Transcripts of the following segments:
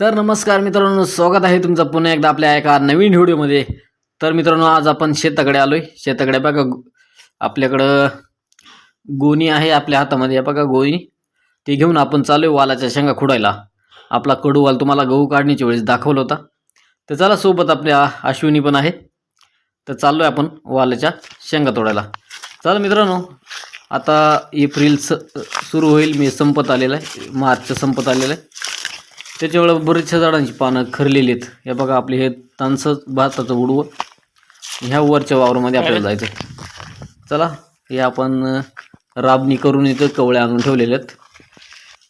तर नमस्कार मित्रांनो स्वागत आहे तुमचं पुन्हा एकदा आपल्या एका नवीन व्हिडिओमध्ये. तर मित्रांनो आज आपण शेताकडे आलोय. शेताकडे बघा आपल्याकडं गोणी आहे आपल्या हातामध्ये. बघा गोणी ती घेऊन आपण चालू वालाच्या शेंगा खुडायला. आपला कडू वाल तुम्हाला गहू काढण्याच्या वेळेस दाखवला होता. तर चला सोबत आपल्या अश्विनी पण आहे. तर चाललोय आपण वालाच्या शेंगा तोडायला. चला मित्रांनो आता एप्रिल स सुरू होईल. मी संपत आलेलं आहे. मार्च संपत आलेलं आहे. त्याच्यामुळं बरेचशा झाडांची पानं खरलेली आहेत. हे बघा आपले हे तांस भाताचं उडवं ह्या वरच्या वावरामध्ये आपल्याला जायचं चला हे आपण राबणी करून इथं कवळे आणून ठेवलेले आहेत.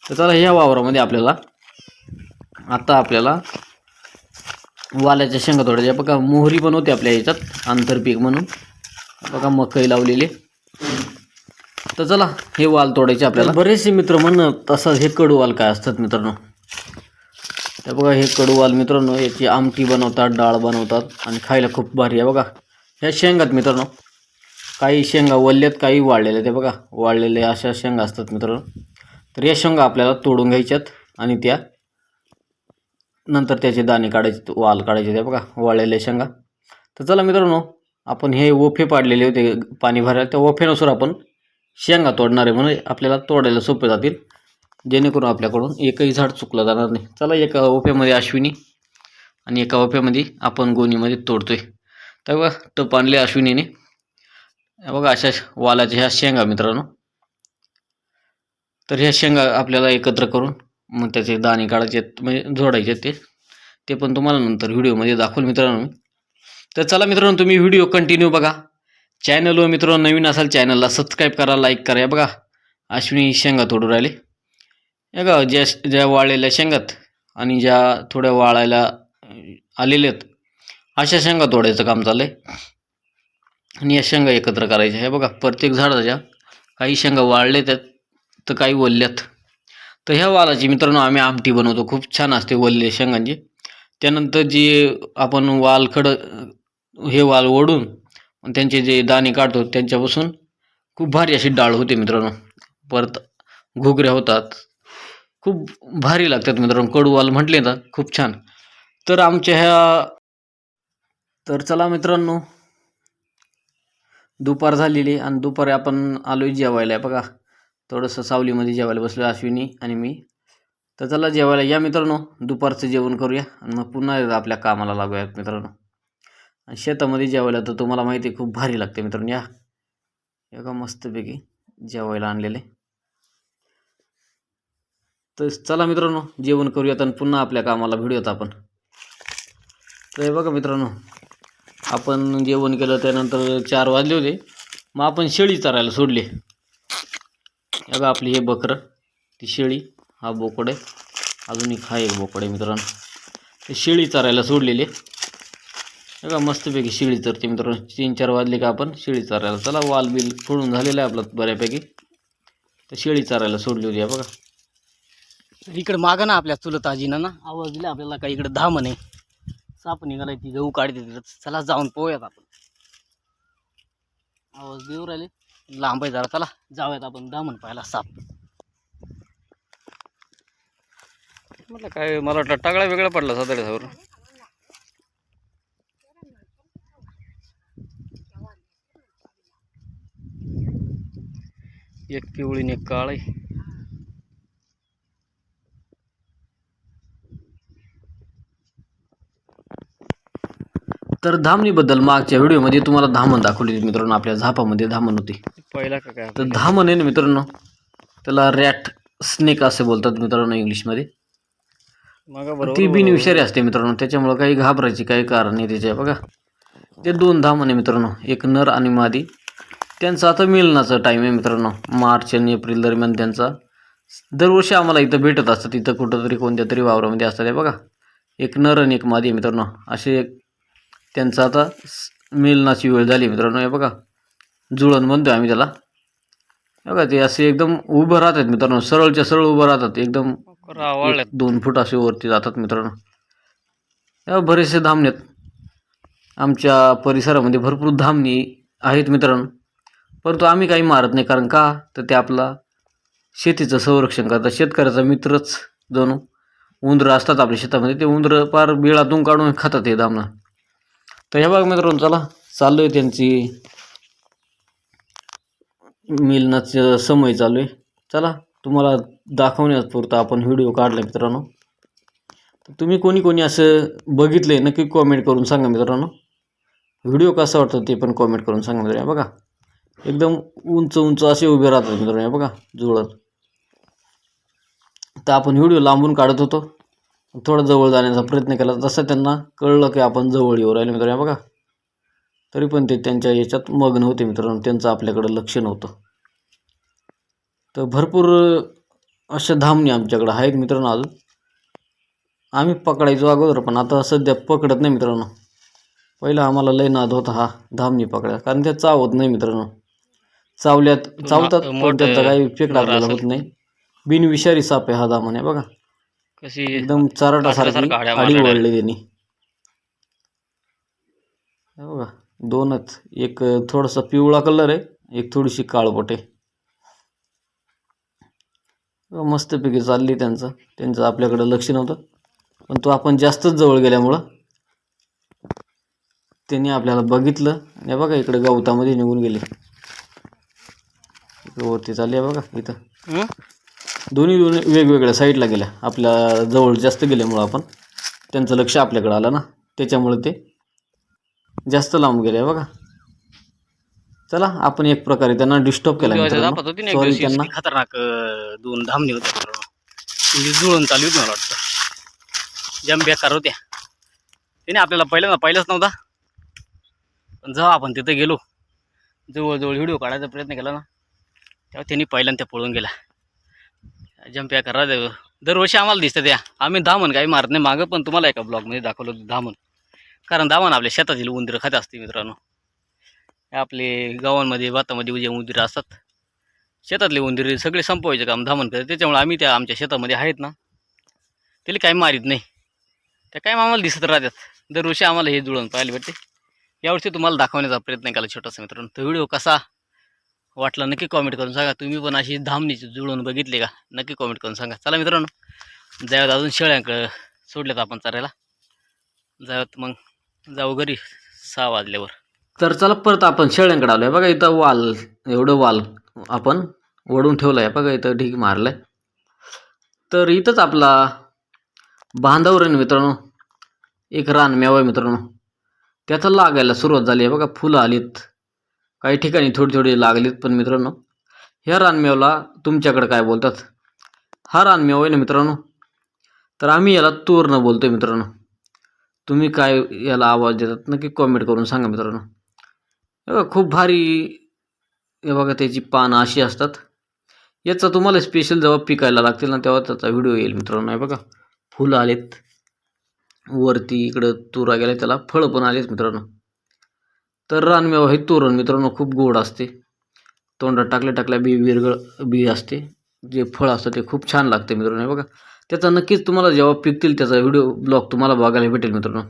तर चला ह्या वावरामध्ये आपल्याला आता आपल्याला वाल्याच्या शेंगा थोड्याच्या बघा मोहरी पण होती आपल्या याच्यात आंतरपीक म्हणून. बघा मकई लावलेली. तर चला हे वाल तोडायचे आपल्याला. बरेचसे मित्र म्हणत तसंच हे कडू वाल काय असतात मित्रांनो? हे बघा हे कडूवाल मित्रांनो याची आमटी बनवतात डाळ बनवतात आणि खायला खूप भारी आहे बघा. ह्या शेंगात मित्रांनो काही शेंगा वल्ल्यात काही वाळलेल्या ते बघा वाळलेले अशा शेंगा असतात मित्रांनो. तर या शेंगा आपल्याला तोडून घ्यायच्यात आणि त्या नंतर त्याचे दाणे काढायचे वाल काढायचे ते बघा वाळलेल्या शेंगा. तर चला मित्रांनो आपण हे ओफे पाडलेले होते पाणी भरायला. त्या वोफेनुसार आपण शेंगा तोडणार आहे म्हणून आपल्याला तोडायला सोपे जातील. जेणेकरून आपल्याकडून एकही झाड चुकलं जाणार नाही. चला एका ओप्यामध्ये अश्विनी आणि एका ओप्यामध्ये आपण गोणीमध्ये तोडतोय. तर बघा टप आणले अश्विनीने. बघा अशा वालाच्या ह्या शेंगा मित्रांनो. तर ह्या शेंगा आपल्याला एकत्र करून मग त्याचे दाणे काढायचे आहेत, म्हणजे जोडायचे आहेत ते. ते पण तुम्हाला नंतर व्हिडिओमध्ये दाखवल मित्रांनो मी. तर चला मित्रांनो तुम्ही व्हिडिओ कंटिन्यू बघा. चॅनलवर मित्रांनो नवीन असाल चॅनलला सबस्क्राईब करा लाईक करा. बघा अश्विनी शेंगा तोडू राहिले. हे का ज्या ज्या वाळलेल्या शेंगात आणि ज्या थोड्या वाळायला आलेल्या आहेत अशा शेंगा तोडायचं काम चाललं आहे आणि या शेंगा एकत्र करायच्या. हे बघा प्रत्येक झाडाच्या काही शेंगा वाळले त्यात तर काही वल्ल्यात. तर ह्या वालाची मित्रांनो आम्ही आमटी बनवतो. खूप छान असते वल्ले शेंगांची. त्यानंतर जे आपण वालखड हे वाल ओढून त्यांचे जे दाणे काढतो त्यांच्यापासून खूप भारी अशी डाळ होते मित्रांनो. परत घुगऱ्या होतात खूप भारी लागतात मित्रांनो. कडूवाल म्हटले ना खूप छान. तर आमच्या ह्या तर चला मित्रांनो. दुपार झालेली आणि दुपारी आपण आलोय जेवायला. बघा थोडंसं सावलीमध्ये जेवायला बसलो अश्विनी आणि मी. तर चला जेवायला या मित्रांनो. दुपारचं जेवण करूया आणि मग पुन्हा एकदा आपल्या कामाला लागूयात मित्रांनो. आणि शेतामध्ये जेवायला तर तुम्हाला माहिती आहे खूप भारी लागते मित्रांनो. या. एका मस्तपैकी जेवायला आणलेले. तर चला मित्रांनो जेवण करूयात आणि पुन्हा आपल्या कामाला भिडूयात आपण. तर हे बघा मित्रांनो आपण जेवण केलं त्यानंतर चार वाजले होते. मग आपण शेळी चरायला सोडली. बघा आपली हे बकरं ती शेळी हा बोकड आहे. अजून एक हा एक बोकड आहे मित्रांनो. ते शेळी चरायला सोडलेली आहे. बघा मस्तपैकी शेळी चरते मित्रांनो. तीन चार वाजले का आपण शेळी चरायला. चला वाल बिल फोडून झालेलं आहे आपलं बऱ्यापैकी. तर शेळी चरायला सोडली होती बघा. इकडे मागं ना आपल्या चुलत आजीनं ना आवाज दिला आपल्याला काही इकडे दहा म्हणे. साप निघालाय ती गहू काढते तिथं. चला जाऊन पोहूयात आपण. आवाज देऊ राहिले. लांब आहे जरा चला. जाऊयात आपण दामन पाहायला साप. म्हटलं काय मला वाटलं टागळा वेगळा पडला साताड्यावर एक पिवळी एक काळ. आहे तर धामणीबद्दल मागच्या व्हिडिओमध्ये तुम्हाला धामण दाखवली मित्रांनो आपल्या झापामध्ये धामण होती. पहिला का काय? तर धामण आहे ना मित्रांनो त्याला रॅट स्नेक असे बोलतात मित्रांनो इंग्लिशमध्ये. ती बिन विषारी असते मित्रांनो त्याच्यामुळं काही घाबरायची काही कारण नाही त्याच्या बघा. ते दोन धामण आहे मित्रांनो एक नर आणि मादी. त्यांचा आता मिलनाचा टाईम आहे मित्रांनो मार्च आणि एप्रिल दरम्यान त्यांचा. दरवर्षी आम्हाला इथं भेटत असतात इथं कुठंतरी कोणत्या तरी वावरामध्ये असतात हे बघा. एक नर आणि एक मादी मित्रांनो असे एक त्यांचा आता मिलनाची वेळ झाली मित्रांनो हे बघा. जुळण म्हणतोय आम्ही त्याला. बघा ते असे एकदम उभं राहतात मित्रांनो सरळच्या सरळ उभं राहतात. एकदम एक दोन फूट असे वरती जातात मित्रांनो. बरेचसे धामणे आहेत. आमच्या परिसरामध्ये भरपूर धामणी आहेत मित्रांनो. परंतु आम्ही काही मारत नाही कारण का? तर ते आपला शेतीचं संरक्षण करतात. शेतकऱ्याचा मित्रच जणू. उंदरं असतात आपल्या शेतामध्ये ते उंदरं पार बिळातून काढून खातात हे धामणं. तर हे बघा मित्रांनो चला चालू आहे त्यांची मिलनाचं समय चालू आहे. चला तुम्हाला दाखवण्यापुरता आपण व्हिडिओ काढला मित्रांनो. तुम्ही कोणी कोणी असं बघितलं आहे नक्की कॉमेंट करून सांगा मित्रांनो. व्हिडिओ कसा वाटतो ते पण कॉमेंट करून सांगा मित्रांनो बघा. एकदम उंच उंच असे उभे राहतात मित्रांनो बघा जुळत. तर आपण व्हिडिओ लांबून काढत होतो. थोडं जवळ जाण्याचा प्रयत्न केला. तसं त्यांना कळलं की आपण जवळ येऊ राहिले मित्रांनो बघा. तरी पण ते त्यांच्या याच्यात मग्न होते मित्रांनो. त्यांचं आपल्याकडं लक्ष नव्हतं. तर भरपूर अशा धामणी आमच्याकडं आहेत मित्रांनो अजून. आम्ही पकडायचो अगोदर पण आता सध्या पकडत नाही मित्रांनो. पहिला आम्हाला लय नाद होता हा धामणी पकडायला. कारण त्या चावत नाही मित्रांनो. चावल्यात चावतात पण त्याचा काही इफेक्ट आपल्याला. होत नाही. बिनविषारी साप आहे हा दामण आहे बघा. कशी एकदम चराटासारखी आडी वळली त्यांनी. हे बघा दोनच. एक थोडासा पिवळा कलर आहे एक थोडीशी काळपट आहे. मस्तपैकी चालली त्यांचं. त्यांचं आपल्याकडं लक्ष नव्हतं. पण तो आपण जास्तच जवळ गेल्यामुळं त्यांनी आपल्याला बघितलं. आणि बघा इकडे गवतामध्ये निघून गेले. इकडे वरती चालली आहे बघा इथं? दोन्ही दोन्ही वेगवेगळ्या साईडला गेल्या. आपल्या जवळ जास्त गेल्यामुळं आपण त्यांचं लक्ष आपल्याकडे आलं ना. त्याच्यामुळे ते जास्त लांब गेले बघा. चला आपण एक प्रकारे त्यांना डिस्टर्ब केला होती सॉरी त्यांना. खतरनाक दोन धामणी होत्या मित्रांनो. म्हणजे जुळून चालू होती मला वाटतं. जम बेकार होत्या. त्याने आपल्याला पहिल्यांदा पाहिलंच नव्हता. पण जेव्हा आपण तिथं गेलो जवळजवळ व्हिडिओ काढायचा प्रयत्न केला ना तेव्हा त्यांनी पहिल्यांदा पळून गेला जंप्या करा राहते दरवर्षी आम्हाला दिसतं त्या. आम्ही धामण काही मारत नाही. मागं पण तुम्हाला एका ब्लॉगमध्ये दाखवलं होतं धामण. कारण धामण आपल्या शेतातील उंदरं खात असते मित्रांनो. आपले गावांमध्ये भातामध्ये उजे उंदीर असतात. शेतातले उंदीर सगळे संपवायचे काम धामण करतात. त्याच्यामुळे आम्ही त्या आमच्या शेतामध्ये आहेत ना. त्याला काही मारीत नाही. त्या काय आम्हाला दिसत राहतात. दरवर्षी आम्हाला हे जुळून पाहायला भेटते. यावर्षी तुम्हाला दाखवण्याचा प्रयत्न केला छोटासा मित्रांनो. तो व्हिडिओ कसा वाटला नक्की कॉमेंट करून सांगा. तुम्ही पण अशी धामणीची जुळून बघितली का? नक्की कॉमेंट करून सांगा. चला मित्रांनो जाऊयात अजून शेळ्यांकडं. सोडल्यात आपण चारायला जाऊयात मग. जाऊ घरी. सहा वाजल्यावर. तर चला परत आपण शेळ्यांकडे आलोय. बघा इथं वाल एवढं वाल आपण ओढून ठेवलं आहे बघा इथं ढीक मारलं आहे तर इथंच आपला बांधावर आहे मित्रांनो? एक रान मेवा आहे मित्रांनो. त्याचं लागायला सुरुवात झाली आहे. बघा फुलं आलीत. काही ठिकाणी थोडी थोडी लागलीत पण मित्रांनो ह्या रानमेवला तुमच्याकडे काय बोलतात? हा रानमेवा आहे ना मित्रांनो? तर आम्ही याला तोरणं बोलतोय मित्रांनो. तुम्ही काय याला आवाज देतात नक्की कॉमेंट करून सांगा मित्रांनो. बघा खूप भारी हे बघा त्याची पानं अशी असतात. याचा तुम्हाला स्पेशल जेव्हा पिकायला लागतील ना तेव्हा त्याचा व्हिडिओ येईल मित्रांनो हे बघा. फुलं आलेत. वरती इकडं तुरा गेला त्याला फळं पण आलेत मित्रांनो. तर रानमेवा हे तोरण मित्रांनो खूप गोड असते. तोंडात टाकल्या टाकल्या बी विरगळ बी असते. जे फळ असतं ते खूप छान लागते मित्रांनो हे बघा. त्याचा नक्कीच तुम्हाला जेव्हा पिकतील त्याचा व्हिडिओ ब्लॉग तुम्हाला बघायला भेटेल मित्रांनो.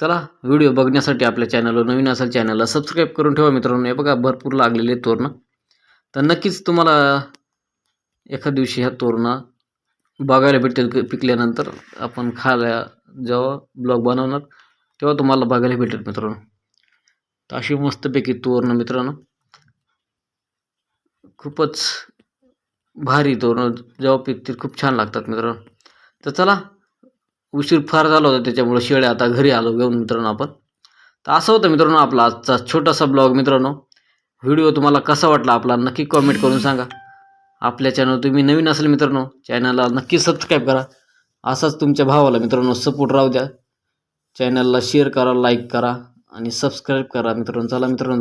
चला व्हिडिओ बघण्यासाठी आपल्या चॅनलवर नवीन असेल चॅनलला सबस्क्राईब करून ठेवा मित्रांनो. हे बघा भरपूर लागलेले तोरणं. तर नक्कीच तुम्हाला एखाद दिवशी ह्या तोरणं बघायला भेटेल पिकल्यानंतर आपण खायला जेव्हा ब्लॉग बनवणार तेव्हा तुम्हाला बघायला भेटेल मित्रांनो. तर अशी मस्तपैकी तोरणं मित्रांनो. खूपच भारी तोरणं. जेव्हा पिकतील खूप छान लागतात मित्रांनो. तर चला उशीर फार झाला होता त्याच्यामुळे शेळ्या आता घरी आलो घेऊन मित्रांनो आपण. तर असं होतं मित्रांनो आपला आजचा छोटासा ब्लॉग मित्रांनो. व्हिडिओ तुम्हाला कसा वाटला आपला नक्की कॉमेंट करून सांगा. आपल्या चॅनल तुम्ही नवीन असेल मित्रांनो चॅनलला नक्की सबस्क्राईब करा. असाच तुमच्या भावाला मित्रांनो सपोर्ट राहू द्या. चॅनलला शेअर करा लाईक करा. आणि सबस्क्राईब करा मित्रांनो. चला मित्रांनो